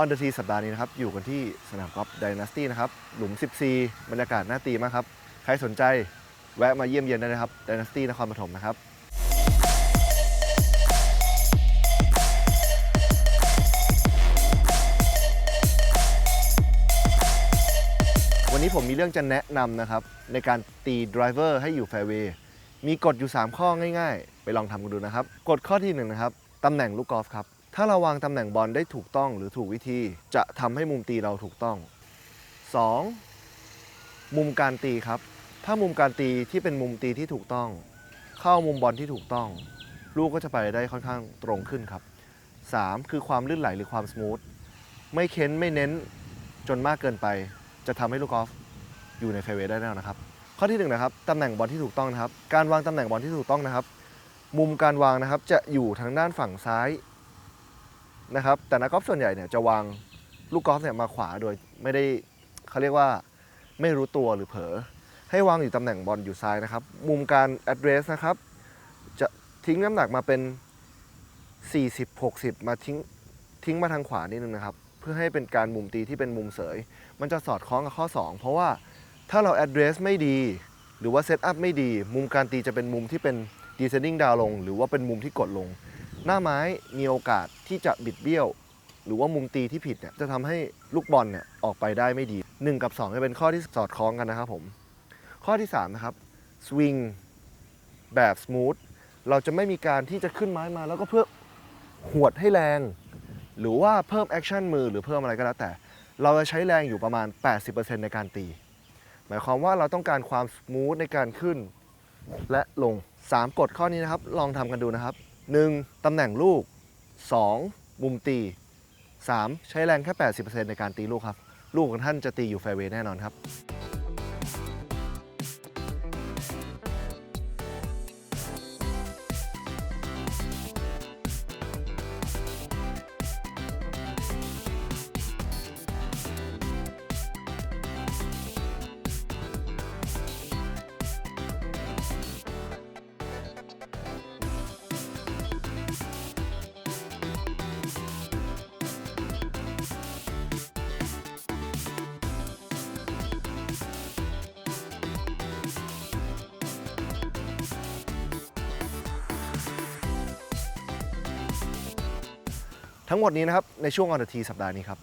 On the Tee สัปดาห์นี้นะครับ อยู่กันที่สนามกอล์ฟ Dynasty นะครับ หลุม 14 บรรยากาศน่าตีมากครับ ใครสนใจแวะมาเยี่ยมเยียนได้นะครับ Dynasty นครปฐมนะครับวันนี้ผมมีเรื่องจะแนะนำนะครับ ในการตีดรเวอร์ให้อยู่แฟร์เวย์มีกฎอยู่ 3 ข้อง่ายๆ ไปลองทำกันดูนะครับ กฎข้อที่1นะครับตำแหน่งลูกกอล์ฟครับ ถ้าเราวางตำแหน่งบอลได้ถูกต้องหรือถูกวิธีจะทำให้มุมตีเราถูกต้อง 2. มุมการตีครับ ถ้ามุมการตีที่เป็นมุมตีที่ถูกต้อง เข้ามุมบอลที่ถูกต้อง ลูกก็จะไปได้ค่อนข้างตรงขึ้นครับ 3. คือความลื่นไหลหรือความสมูทไม่เค้นไม่เน้นจนมากเกินไป จะทำให้ลูกกอล์ฟอยู่ในแฟเวได้แน่นอนะครับ ข้อที่หนึ่งนะครับตำแหน่งบอลที่ถูกต้องนะครับ การวางตำแหน่งบอลที่ถูกต้องนะครับ มุมการวางนะครับจะอยู่ทางด้านฝั่งซ้าย นะครับ แต่นักกอล์ฟส่วนใหญ่เนี่ยจะวางลูกกอล์ฟเนี่ยมาขวาโดยไม่ได้เขาเรียกว่าไม่รู้ตัวหรือเผลอให้วางอยู่ตำแหน่งบอลอยู่ซ้ายนะครับ มุมการ address นะครับ จะทิ้งน้ำหนักมาเป็น 40-60 มาทิ้งทิ้งมาทางขวานิดนึงนะครับ เพื่อให้เป็นการมุมตีที่เป็นมุมเสย มันจะสอดคล้องกับข้อ 2 เพราะว่าถ้าเรา address ไม่ดี หรือว่า set up ไม่ดี มุมการตีจะเป็นมุมที่เป็น descending down ลง หรือว่าเป็นมุมที่กดลง หน้าไม้มีโอกาสที่จะบิดเบี้ยว หรือว่ามุมตีที่ผิดเนี่ยจะทำให้ลูกบอลเนี่ยออกไปได้ไม่ดี 1 กับ 2 จะเป็นข้อที่สอดคล้องกันนะครับผม ข้อที่ 3 นะครับสวิงแบบส o t h เราจะไม่มีการที่จะขึ้นไม้มาแล้วก็เพื่อหวดให้แรง หรือว่าเพิ่มแอคชั่นมือหรือเพิ่มอะไรก็แล้วแต่ เราจะใช้แรงอยู่ประมาณ 80%ในการตี หมายความว่าเราต้องการความส o t h ในการขึ้น และลง 3 กฎข้อนี้นะครับ ลองทำกันดูนะครับ 1. ตำแหน่งลูก 2. มุมตี 3. ใช้แรงแค่ 80%ในการตีลูกครับ ลูกของท่านจะตีอยู่แฟร์เวย์แน่นอนครับ ทั้งหมดนี้นะครับในช่วงออนทีสัปดาห์นี้ครับ